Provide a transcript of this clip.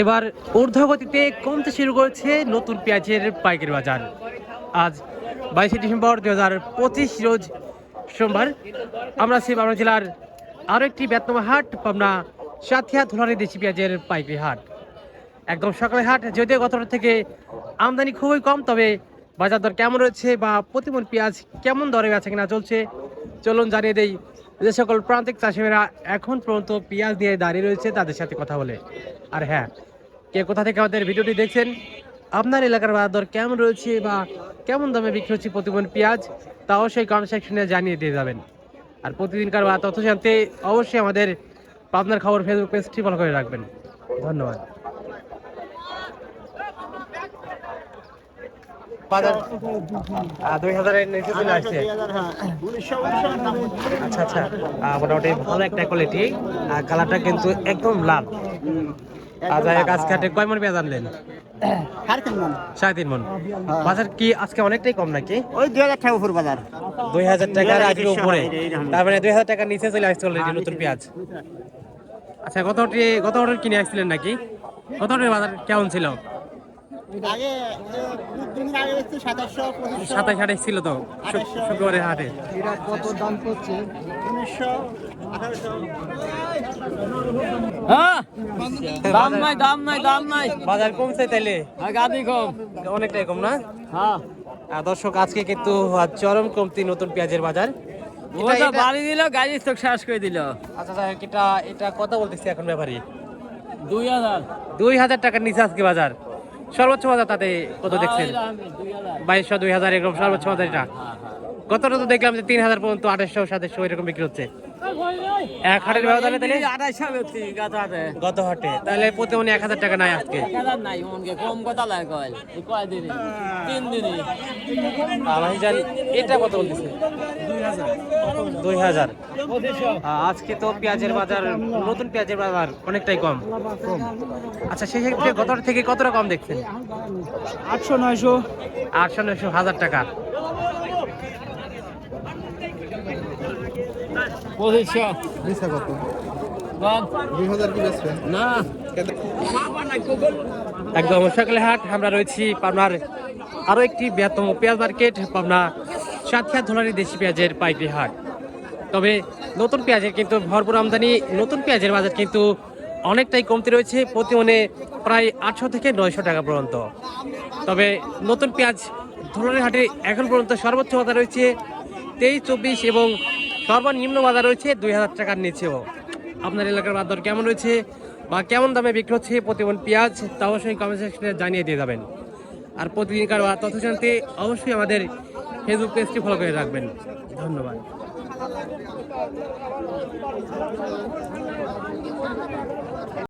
এবার ঊর্ধ্বগতিতে কমতে শুরু করেছে নতুন পেঁয়াজের পাইকারি বাজার। আজ বাইশে ডিসেম্বর দু হাজার পঁচিশ রোজ সোমবার। আমরা আছি পাবনা জেলার আরও একটি ব্যতনমা হাট, পাবনা সাথিয়া ধুলারি দেশি পেঁয়াজের পাইকারি হাট। একদম সকালে হাট, যদিও গতটা থেকে আমদানি খুবই কম, তবে বাজার দর কেমন রয়েছে বা প্রতিমন পেঁয়াজ কেমন দরে বেচা কিনা চলছে, চলুন জানিয়ে দেই। যে সকল প্রান্তিক চাষিরা এখন পর্যন্ত পেঁয়াজ নিয়ে দাঁড়িয়ে রয়েছে, তাদের সাথে কথা বলে। আর হ্যাঁ কে কোথা থেকে আমাদের ভিডিওটি দেখছেন, আপনার এলাকার বাজার দর কেমন রয়েছে বা কেমন দামে বিক্রি হচ্ছে প্রতিমন পেঁয়াজ, তাও সেই কমেন্ট সেকশনে জানিয়ে দিয়ে যাবেন। আর প্রতিদিনকার বা তথ্য জানতে অবশ্যই আমাদের পাবনার খবর ফেসবুক পেজটি ফলো করে রাখবেন। ধন্যবাদ। দুই আচ্ছা আচ্ছা মোটামুটি ভালো একটা কোয়ালিটি কালারটা কিন্তু একদম লাল। আর গাছ কাটে কয় মন পেঁয়াজ আনলেন? সাড়ে তিন মন। বাজার কি আজকে অনেকটাই কম নাকি? ওই দুই হাজার টাকা উপর বাজার। দুই হাজার টাকার আগে উপরে। হয়, তার মানে দুই হাজার টাকার নিচে চলে আসছে অলরেডি নতুন পেঁয়াজ। আচ্ছা গত গত অর্ডার কিনে আসছিলেন নাকি? কত বাজার কেমন ছিল? আগে সাতাশ আঠাশ ছিল তো শুক্রবারের হাটে। কত দাম করছে? উনিশশো হ্যাঁ? দাম নাই দাম নাই দাম নাই। বাজার কমছে তাইলে? গাদি কম। অনেকটাই কম না? হ্যাঁ। দর্শক আজকে কিন্তু চরম কমতি নতুন পেঁয়াজের বাজার। ও এটা- তো এটা- বাড়ি দিল গাড়ি স্টক শেষ করে দিল। আচ্ছা এটা এটা কথা বলতেছি এখন ব্যাপারী? দুই হাজার। দুই হাজার টাকার নিচে আজকে বাজার। সর্বোচ্চ বাজার তাতে কত দেখছেন? বাইশশো দুই হাজার এরকম সর্বোচ্চ বাজার এটা। গতটা তো দেখলাম যে তিন হাজার পর্যন্ত আঠাশশো সাতাশশো এরকম বিক্রি হচ্ছে। এক হাটের ব্যবধানে তাহলে? গত হাটে। তাহলে প্রতি মনে এক হাজার টাকা নাই আজকে। কম কথা এটা কত বলতেছে? দুই হাজার। আজকে তো পেঁয়াজের বাজার নতুন পেঁয়াজের বাজার অনেকটাই কম। আচ্ছা সেই ক্ষেত্রে গত থেকে কতটা কম দেখছেন? আটশো নয়শো। আটশো নয়শো হাজার টাকা। পঁচিশশো। কত? দুই হাজার কি বেচবেন না। একদম সকালে হাট আমরা রয়েছি পাবনার আরও একটি বৃহত্তম পেঁয়াজ মার্কেট পাবনা সাতক্ষীরা ধোলারি দেশি পেঁয়াজের পাইকারি হাট। তবে নতুন পেঁয়াজের কিন্তু ভরপুর আমদানি নতুন পেঁয়াজের বাজার কিন্তু অনেকটাই কমতি রয়েছে প্রতি মনে প্রায় আটশো থেকে নয়শো টাকা পর্যন্ত। তবে নতুন পেঁয়াজ ধোলারি হাটে এখন পর্যন্ত সর্বোচ্চ বাজার রয়েছে তেইশ চব্বিশ এবং সর্বনিম্ন বাজার রয়েছে দুই হাজার টাকার নিচেও। আপনার এলাকার বাজার কেমন রয়েছে বা কেমন দামে বিক্রি হচ্ছে প্রতিমন পেঁয়াজ, তা অবশ্যই কমেন্ট সেকশনে জানিয়ে দিয়ে যাবেন। আর প্রতিদিনকার তথ্য জানতে অবশ্যই আমাদের ফেসবুক পেজটি ফলো করে রাখবেন। ধন্যবাদ।